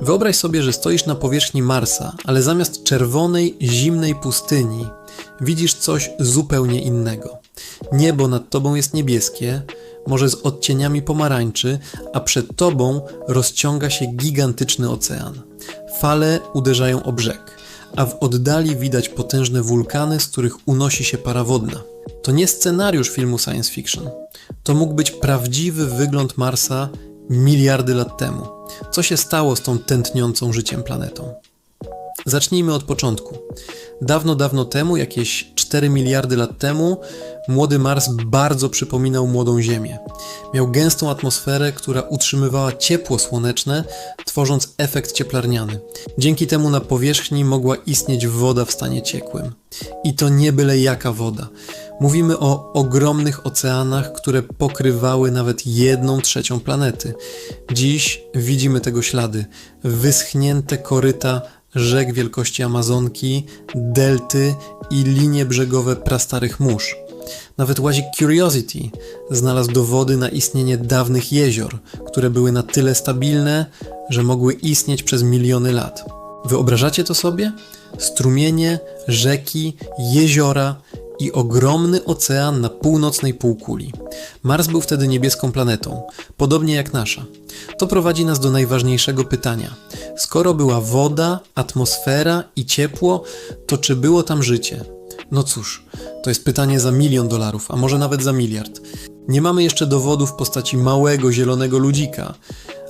Wyobraź sobie, że stoisz na powierzchni Marsa, ale zamiast czerwonej, zimnej pustyni widzisz coś zupełnie innego. Niebo nad tobą jest niebieskie, może z odcieniami pomarańczy, a przed tobą rozciąga się gigantyczny ocean. Fale uderzają o brzeg, a w oddali widać potężne wulkany, z których unosi się para wodna. To nie scenariusz filmu science fiction. To mógł być prawdziwy wygląd Marsa miliardy lat temu. Co się stało z tą tętniącą życiem planetą? Zacznijmy od początku. Dawno, dawno temu, jakieś 4 miliardy lat temu, młody Mars bardzo przypominał młodą Ziemię. Miał gęstą atmosferę, która utrzymywała ciepło słoneczne, tworząc efekt cieplarniany. Dzięki temu na powierzchni mogła istnieć woda w stanie ciekłym. I to nie byle jaka woda. Mówimy o ogromnych oceanach, które pokrywały nawet jedną trzecią planety. Dziś widzimy tego ślady. Wyschnięte koryta rzek wielkości Amazonki, delty i linie brzegowe prastarych mórz. Nawet łazik Curiosity znalazł dowody na istnienie dawnych jezior, które były na tyle stabilne, że mogły istnieć przez miliony lat. Wyobrażacie to sobie? Strumienie, rzeki, jeziora i ogromny ocean na północnej półkuli. Mars był wtedy niebieską planetą, podobnie jak nasza. To prowadzi nas do najważniejszego pytania. Skoro była woda, atmosfera i ciepło, to czy było tam życie? No cóż, to jest pytanie za milion dolarów, a może nawet za miliard. Nie mamy jeszcze dowodów w postaci małego zielonego ludzika,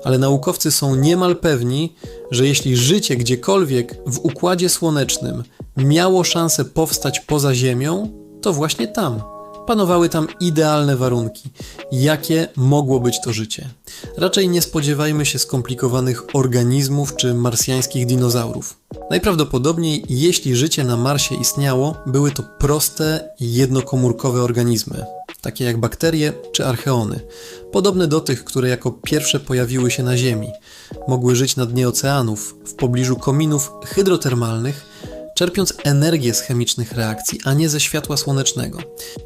ale naukowcy są niemal pewni, że jeśli życie gdziekolwiek w układzie słonecznym miało szansę powstać poza Ziemią, to właśnie tam. Panowały tam idealne warunki. Jakie mogło być to życie? Raczej nie spodziewajmy się skomplikowanych organizmów czy marsjańskich dinozaurów. Najprawdopodobniej, jeśli życie na Marsie istniało, były to proste, jednokomórkowe organizmy, takie jak bakterie czy archeony, podobne do tych, które jako pierwsze pojawiły się na Ziemi. Mogły żyć na dnie oceanów, w pobliżu kominów hydrotermalnych, czerpiąc energię z chemicznych reakcji, a nie ze światła słonecznego.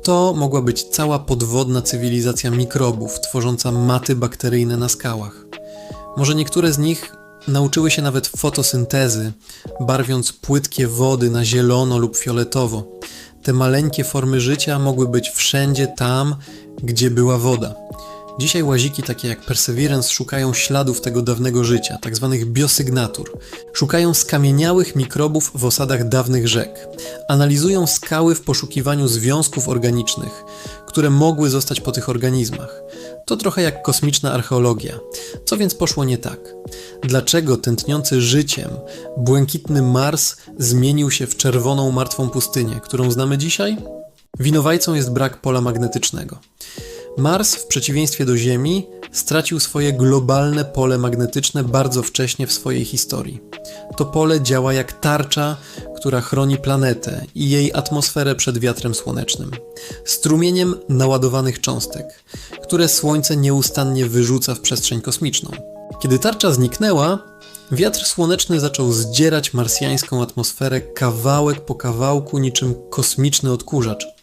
To mogła być cała podwodna cywilizacja mikrobów, tworząca maty bakteryjne na skałach. Może niektóre z nich nauczyły się nawet fotosyntezy, barwiąc płytkie wody na zielono lub fioletowo. Te maleńkie formy życia mogły być wszędzie tam, gdzie była woda. Dzisiaj łaziki takie jak Perseverance szukają śladów tego dawnego życia, tzw. biosygnatur. Szukają skamieniałych mikrobów w osadach dawnych rzek. Analizują skały w poszukiwaniu związków organicznych, które mogły zostać po tych organizmach. To trochę jak kosmiczna archeologia. Co więc poszło nie tak? Dlaczego tętniący życiem błękitny Mars zmienił się w czerwoną martwą pustynię, którą znamy dzisiaj? Winowajcą jest brak pola magnetycznego. Mars, w przeciwieństwie do Ziemi, stracił swoje globalne pole magnetyczne bardzo wcześnie w swojej historii. To pole działa jak tarcza, która chroni planetę i jej atmosferę przed wiatrem słonecznym, strumieniem naładowanych cząstek, które Słońce nieustannie wyrzuca w przestrzeń kosmiczną. Kiedy tarcza zniknęła, wiatr słoneczny zaczął zdzierać marsjańską atmosferę kawałek po kawałku niczym kosmiczny odkurzacz,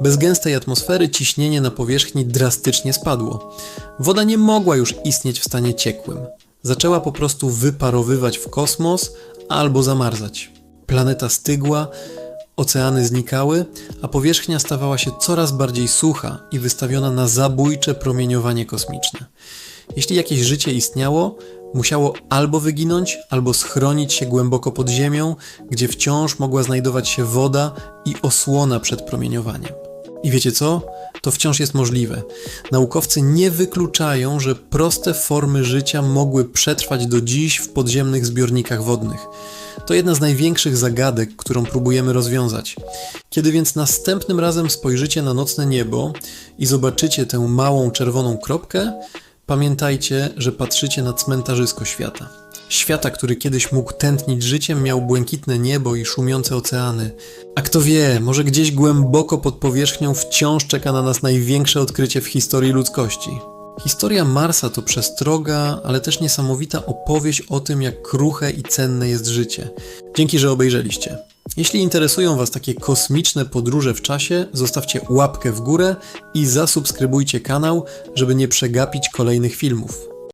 bez gęstej atmosfery ciśnienie na powierzchni drastycznie spadło. Woda nie mogła już istnieć w stanie ciekłym. Zaczęła po prostu wyparowywać w kosmos albo zamarzać. Planeta stygła, oceany znikały, a powierzchnia stawała się coraz bardziej sucha i wystawiona na zabójcze promieniowanie kosmiczne. Jeśli jakieś życie istniało, musiało albo wyginąć, albo schronić się głęboko pod ziemią, gdzie wciąż mogła znajdować się woda i osłona przed promieniowaniem. I wiecie co? To wciąż jest możliwe. Naukowcy nie wykluczają, że proste formy życia mogły przetrwać do dziś w podziemnych zbiornikach wodnych. To jedna z największych zagadek, którą próbujemy rozwiązać. Kiedy więc następnym razem spojrzycie na nocne niebo i zobaczycie tę małą czerwoną kropkę, pamiętajcie, że patrzycie na cmentarzysko świata. Świata, który kiedyś mógł tętnić życiem, miał błękitne niebo i szumiące oceany. A kto wie, może gdzieś głęboko pod powierzchnią wciąż czeka na nas największe odkrycie w historii ludzkości. Historia Marsa to przestroga, ale też niesamowita opowieść o tym, jak kruche i cenne jest życie. Dzięki, że obejrzeliście. Jeśli interesują Was takie kosmiczne podróże w czasie, zostawcie łapkę w górę i zasubskrybujcie kanał, żeby nie przegapić kolejnych filmów.